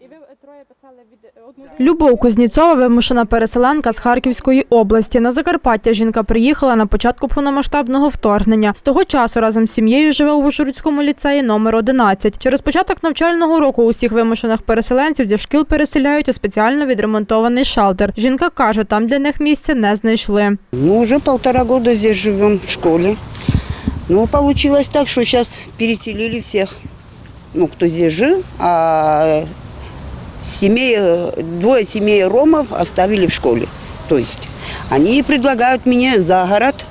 І ви троє писали від одну Любов Кузніцова вимушена переселенка з Харківської області. На Закарпаття жінка приїхала на початку повномасштабного вторгнення. З того часу разом з сім'єю живе у Ужгородському ліцеї номер 11. Через початок навчального року усіх вимушених переселенців зі шкіл переселяють у спеціально відремонтований шалтер. Жінка каже, там для них місця не знайшли. Ну, уже полтора года здесь живем в школе. Ну, получилось так, что сейчас переселили всех, ну, кто здесь жил, а семей, э, двое семей ромов оставили в школе. То есть они предлагают мне за город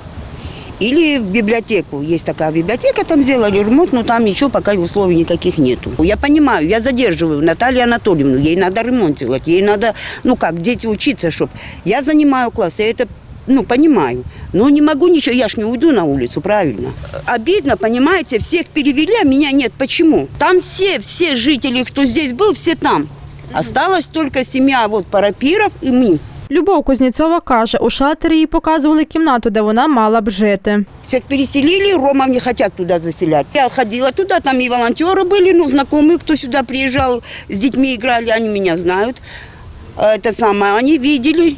или в библиотеку. Есть такая библиотека, там сделали ремонт, но там ничего пока условий никаких нету. Я понимаю, я задерживаю Наталью Анатольевну, ей надо ремонт делать, ей надо, ну как, дети учиться, чтобы... Я занимаю класс, я это ну, понимаю. Но не могу ничего, я ж не уйду на улицу, правильно. Обидно, понимаете, всех перевели, а меня нет. Почему? Там все, все жители, кто здесь был, все там. Осталась только семья вот Парапиров и мы. Любов Кузніцова каже, у шалтері їй показували кімнату, де вона мала б жити. Всех переселили, Ромов не хотят туда заселять. Я ходила туда, там и волонтеры были, ну, знакомые, кто сюда приезжал, с детьми играли, они меня знают. А Это самое, они видели,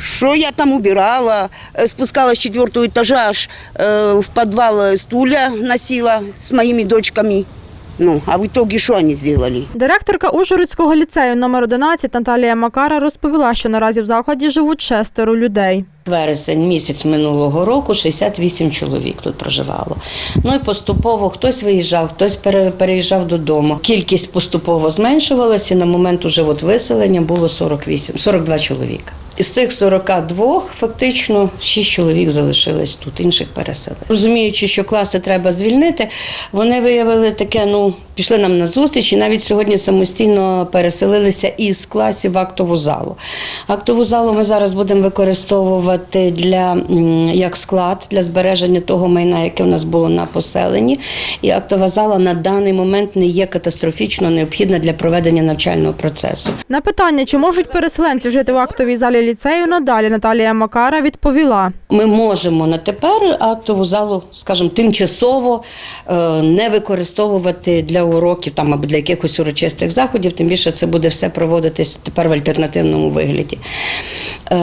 что я там убирала, э, спускалась с четвертого этажа аж э, в подвал э, стулья носила с моими дочками. Ну, а в итоге что они сделали? Директорка Ужгородського ліцею номер 11 Наталія Макара розповіла, що наразі в закладі живуть шестеро людей. Вересень місяць минулого року 68 чоловік тут проживало. Ну і поступово хтось виїжджав, хтось пере- переїжджав додому. Кількість поступово зменшувалася. і На момент уже от виселення було 48, 42 чоловіка. Із цих 42 фактично 6 чоловік залишились тут, інших переселили. Розуміючи, що класи треба звільнити, вони виявили таке, ну пішли нам на зустріч і навіть сьогодні самостійно переселилися із класів в актову залу. Актову залу ми зараз будемо використовувати для як склад для збереження того майна, яке в нас було на поселенні. І актова зала на даний момент не є катастрофічно необхідна для проведення навчального процесу. На питання, чи можуть переселенці жити в актовій залі ліцею, надалі Наталія Макара відповіла. Ми можемо на тепер актову залу, скажімо, тимчасово е, не використовувати для уроків там або для якихось урочистих заходів. Тим більше це буде все проводитись тепер в альтернативному вигляді. Е,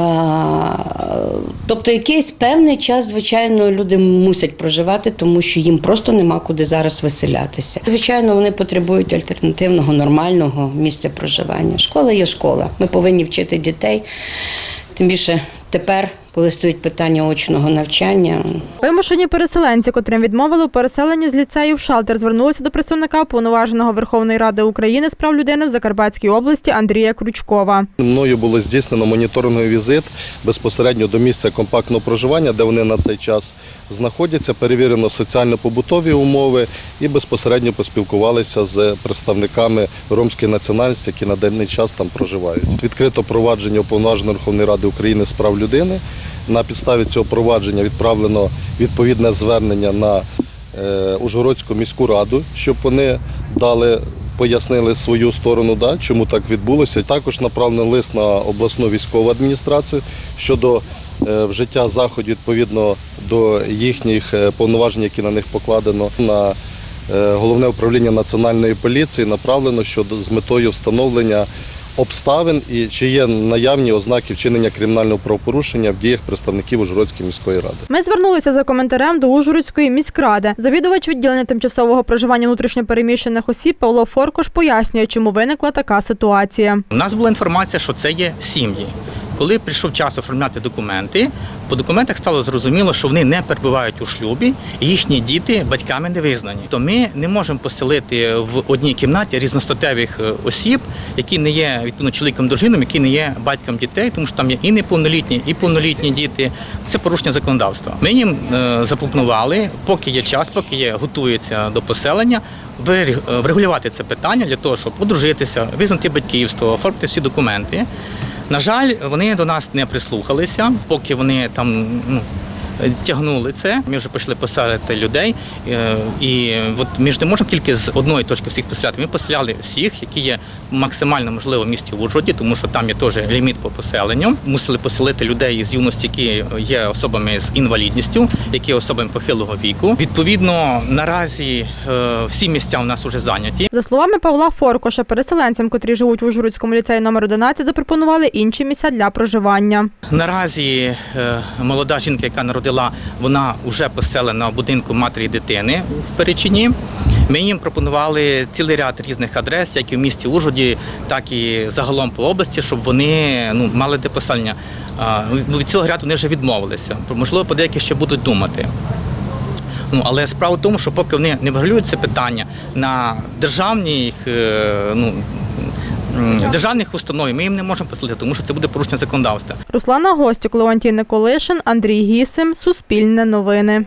Тобто, якийсь певний час, звичайно, люди мусять проживати, тому що їм просто нема куди зараз виселятися. Звичайно, вони потребують альтернативного, нормального місця проживання. Школа є школа. Ми повинні вчити дітей. Тим більше тепер, коли стоїть питання очного навчання, Вимушені переселенці, котрим відмовили у переселенні з ліцею в шалтер, звернулися до представника уповноваженого Верховної Ради України з прав людини в Закарпатській області Андрія Крючкова. Мною було здійснено моніторинговий візит безпосередньо до місця компактного проживання, де вони на цей час знаходяться. Перевірено соціально-побутові умови і безпосередньо поспілкувалися з представниками ромської національності, які на даний час там проживають. Відкрито провадження уповноваженої Верховної Ради України з прав людини. На підставі цього провадження відправлено відповідне звернення на е, Ужгородську міську раду, щоб вони дали пояснили свою сторону, да, чому так відбулося. Також направлений лист на обласну військову адміністрацію щодо е, вжиття заходів відповідно до їхніх е, повноважень, які на них покладено. На головне управління національної поліції направлено щодо з метою встановлення обставин і чи є наявні ознаки вчинення кримінального правопорушення в діях представників Ужгородської міської ради. Ми звернулися за коментарем до Ужгородської міськради. Завідувач відділення тимчасового проживання внутрішньопереміщених осіб Павло Форкош пояснює, чому виникла така ситуація. У нас була інформація, що це є сім'ї. Коли прийшов час оформляти документи, по документах стало зрозуміло, що вони не перебувають у шлюбі, їхні діти батьками не визнані. То ми не можемо поселити в одній кімнаті різностатевих е, осіб, які не є відповідно чоловіком дружиною, які не є батьком дітей, тому що там є і неповнолітні, і повнолітні діти. Це порушення законодавства. Ми їм е, запропонували, поки є час, поки є готується до поселення. е, Врегулювати це питання для того, щоб одружитися, визнати батьківство, оформити всі документи. На жаль, вони до нас не прислухалися, поки вони там ну, тягнули це. Ми вже почали поселити людей. Е, І от ми ж не можемо тільки з одної точки всіх поселяти. Ми поселяли всіх, які є максимально можливо в місті Ужгороді, тому що там є теж ліміт по поселенню. Мусили поселити людей з юності, які є особами з інвалідністю, які є особами похилого віку. Відповідно, наразі е, всі місця у нас вже зайняті. За словами Павла Форкоша, переселенцям, котрі живуть в Ужгородському ліцеї номер 11, запропонували інші місця для проживання. Наразі е, молода жінка, яка народила, вона вже поселена в будинку матері дитини в Перечині. Ми їм пропонували цілий ряд різних адрес, як і в місті Ужгороді, так і загалом по області, щоб вони ну, мали де поселення. Від цього ряду вони вже відмовилися. Можливо, по деяких ще будуть думати. Ну, але справа в тому, що поки вони не врегулюють це питання на державних, е, ну, державних установ ми їм не можемо посилити, тому що це буде порушення законодавства. Руслана Гостюк, Леонтій Николишин, Андрій Гісим, Суспільне новини.